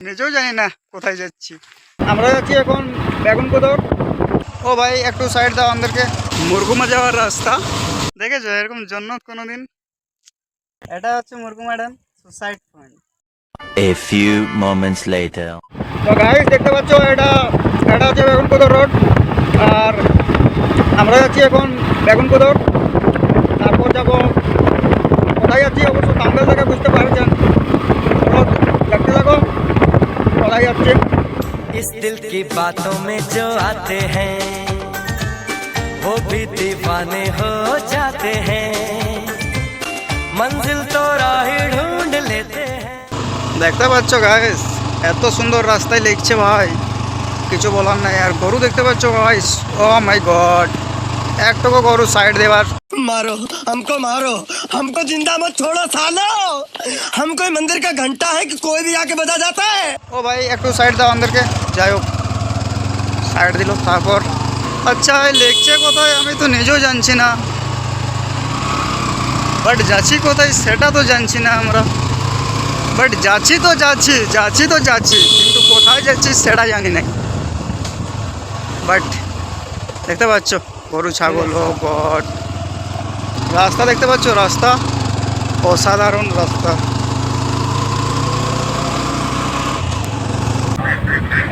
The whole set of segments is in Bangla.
নিজেও জানি না কোথায় যাচ্ছি। আমরা যাচ্ছি এখন বেগুন কোদর ও ভাই একটু সাইড দাও আমাদেরকে। মুরগুমা যাওয়ার রাস্তা। দেখেছ? এরকম জন্নত কোনো দিন এটা হচ্ছে Murguma dam suicide point A few moments later. তো গাইস দেখতে পাচ্ছ এটা এটা হচ্ছে বেগুন কোদর রোড আর আমরা যাচ্ছি এখন বেগুন কোদর তারপর যাব दिल की बातों में जो आते हैं वो भी दीवाने हो जाते हैं मंजिल तो राह ढूंढ लेते हैं দেখতে পাচ্ছ গাইস এত সুন্দর রাস্তায় লিখছে ভাই কিছু বলার নাই আর গরু দেখতে পাচ্ছ গাইস ও মাই গড একটুকু গরু সাইড দেবার मारो हमको मारो हमको जिंदा मत छोड़ो सालो हम कोई मंदिर का घंटा है कि कोई भी आके बजा जाता है ও ভাই একটু সাইড দাও আমাদেরকে যাই হোক সাইড দিল তারপর আচ্ছা এই লিখছে কোথায় আমি তো নিজেও জানছি না বাট যাচ্ছি কোথায় সেটা তো জানছি না আমরা বাট যাচ্ছি তো যাচ্ছি যাচ্ছি তো যাচ্ছি কিন্তু কোথায় যাচ্ছি সেটা জানি না বাট দেখতে পাচ্ছ গরু, ছাগল ও গড রাস্তা দেখতে পাচ্ছ? রাস্তা। অসাধারণ রাস্তা।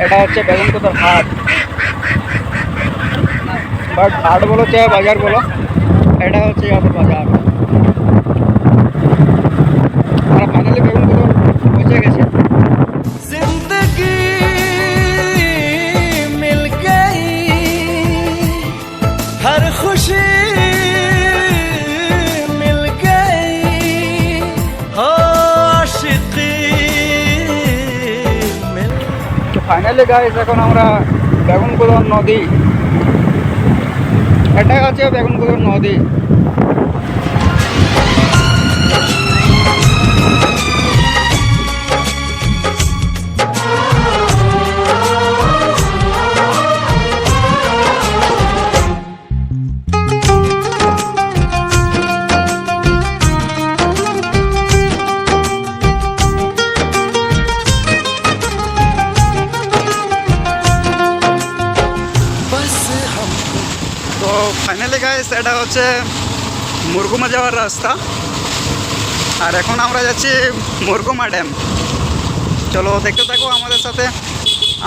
এটা হচ্ছে বেগুনকোদার হাট। বাট হাট বলো চাहे বাজার বলো, এটা হচ্ছে ইয়াদের বাজার। আমরা ফাইনালি বেগুনকোদার পৌঁছে গেছি। তো ফাইনালি গাইস এখন আমরা বেগুনগুলোর নদী। এটা আছে বেগুনগুলোর নদী। এটা হচ্ছে মুরগুমা যাওয়ার রাস্তা। আর এখন আমরা যাচ্ছি মুরগুমা ড্যাম। চলো দেখতে থাকো আমাদের সাথে,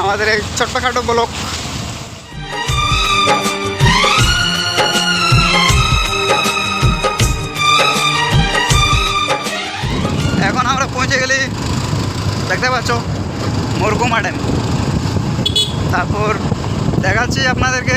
আমাদের এই ছোট্টখাটো ব্লক। এখন আমরা পৌঁছে গেলি, দেখতে পাচ্ছ, মুরগুমা ড্যাম। তারপর দেখাচ্ছি আপনাদেরকে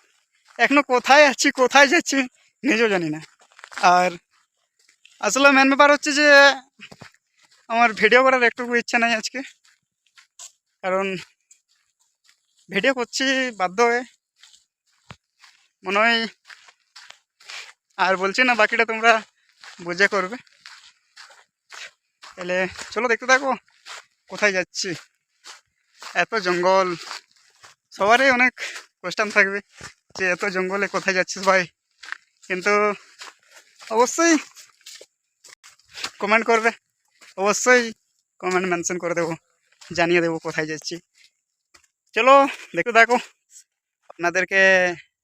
এখনও কোথায় আছি, কোথায় যাচ্ছি নিজেও জানি না। আর আসলে মেন ব্যাপার হচ্ছে যে, আমার ভিডিও করার একটুকু ইচ্ছা নেই আজকে। কারণ ভিডিও করছি, বাধ্য হয়ে। মনে হয় আর বলছি না, বাকিটা তোমরা বুঝে করবে। তাহলে চলো দেখতে থাকো, কোথায় যাচ্ছি। এত জঙ্গল, সবারই অনেক কোয়েশ্চান থাকবে। যে এত জঙ্গলে কোথায় যাচ্ছিস ভাই? কিন্তু অবশ্যই কমেন্ট করবে। অবশ্যই কমেন্ট মেনশন করে দেবো। জানিয়ে দেবো কোথায় যাচ্ছি। চলো দেখতে থাকো। আপনাদেরকে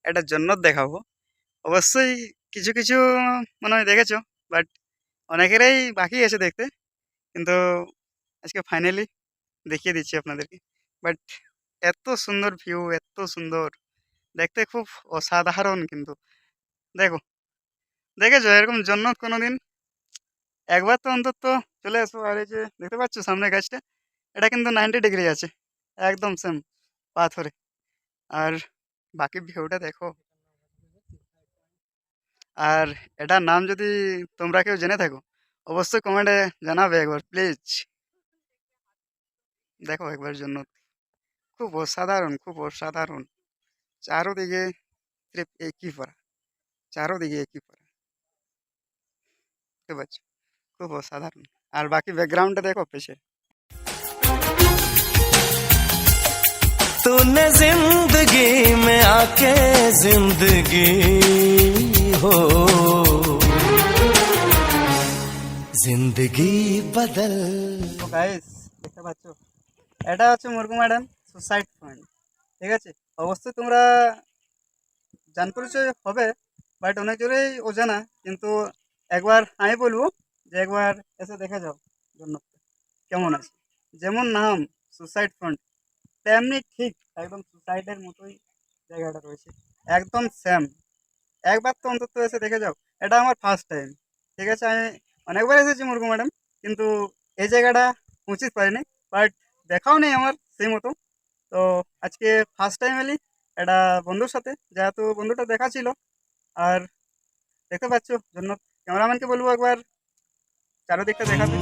একটা জন্নত দেখাবো। অবশ্যই কিছু কিছু মনে হয় দেখেছ বাট অনেকেরই বাকি আছে দেখতে। কিন্তু আজকে ফাইনালি দেখিয়ে দিচ্ছি আপনাদেরকে। বাট এত সুন্দর ভিউ এত সুন্দর। দেখতে খুব অসাধারণ কিন্তু। দেখো, দেখেছ? এরকম জন্নত কোনো দিন একবার তো অন্তত চলে আসব। আর এই যে দেখতে পাচ্ছ সামনে গাছটা? এটা কিন্তু নাইনটি ডিগ্রি আছে। একদম সেম পাথরে। আর বাকি ভিউটা দেখো। আর এটার নাম যদি তোমরা কেউ জেনে থাকো, অবশ্যই কমেন্টে জানাবে একবার প্লিজ দেখো একবার জন্য। খুব অসাধারণ খুব অসাধারণ। চারোদিকে স্রেফ একই পড়া চারোদিকে একই পড়া বুঝতে পারছো খুব অসাধারণ আর বাকি ব্যাকগ্রাউন্ডটা দেখো পেছে तूने जिंदगी में आके जिंदगी हो जिंदगी बदल তো গাইস দেখতে পাচ্ছ এটা হচ্ছে মুরগু ম্যাডাম সুসাইড পয়েন্ট ঠিক আছে অবশ্যই তোমরা জান পরিচয় হবে বাট অনেক জোরেই অজানা কিন্তু একবার আমি বলবো যে একবার এসে দেখে যাও জন্য কেমন আছে যেমন নাম সুসাইড ফ্রন্ট তেমনি ঠিক একদম সুসাইডের মতোই জায়গাটা রয়েছে একদম সেম একবার তো অন্তত এসে দেখে যাও এটা আমার ফার্স্ট টাইম ঠিক আছে আমি অনেকবার এসেছি মুরগু ম্যাডাম কিন্তু এই জায়গাটা উচিত পারিনি বাট দেখাও নেই আমার সেই মতো তো আজকে ফার্স্ট টাইম এলি একটা বন্ধুর সাথে, যেহেতু বন্ধুটা দেখা ছিল। আর দেখতে পাচ্ছ, জন্য ক্যামেরাম্যানকে বলব একবার চারোদিকটা দেখাতে।